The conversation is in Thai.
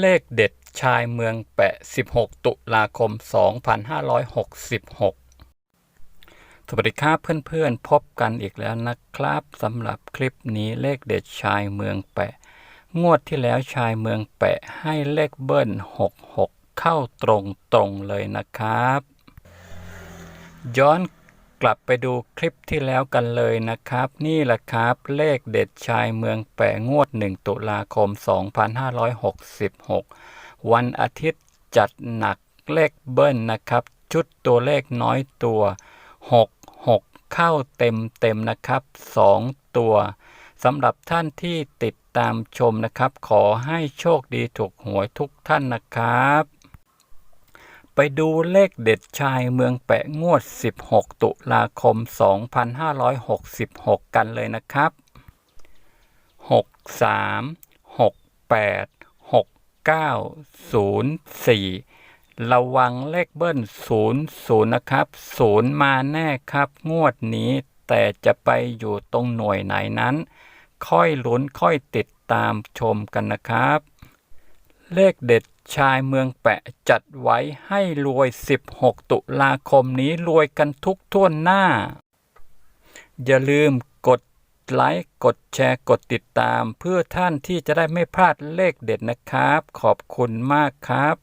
เลขเด็ดชายเมืองแปะ 16 ตุลาคม 2566สวัสดีครับเพื่อนๆ พบกันอีกแล้วนะครับสำหรับคลิปนี้เลขเด็ดชายเมืองแปะ งวดที่แล้วชายเมืองแปะให้เลขเบิ้ล 66 เข้าตรงๆเลยนะครับ ย้อน กลับไปดูคลิปที่แล้วกันเลยนะครับ นี่แหละครับเลขเด็ดชายเมืองแปะงวด 1 ตุลาคม 2566 วันอาทิตย์จัดหนักเลขเบิ้ลนะครับ ชุดตัวเลขน้อยตัว 6 6 เข้าเต็มเต็มนะครับ 2 ตัวสำหรับท่านที่ติดตามชมนะครับ ขอให้โชคดีถูกหวยทุกท่านนะครับ ไปดูเลขเด็ดชายเมืองแปะงวด 16 ตุลาคม 2566 กันเลยนะครับ 63 68 69 04 ระวังเลขเบิ้ล 00 นะครับ 0 มาแน่ครับ งวดนี้แต่จะไปอยู่ตรงหน่วยไหนนั้น ค่อยลุ้นค่อยติดตามชมกันนะครับ เลขเด็ด ชายเมืองแปะจัดไว้ให้รวย 16 ตุลาคมนี้รวยกันทุกท่วนหน้า อย่าลืมกดไลค์กดแชร์กดติดตาม เพื่อท่านที่จะได้ไม่พลาดเลขเด็ดนะครับ ขอบคุณมากครับ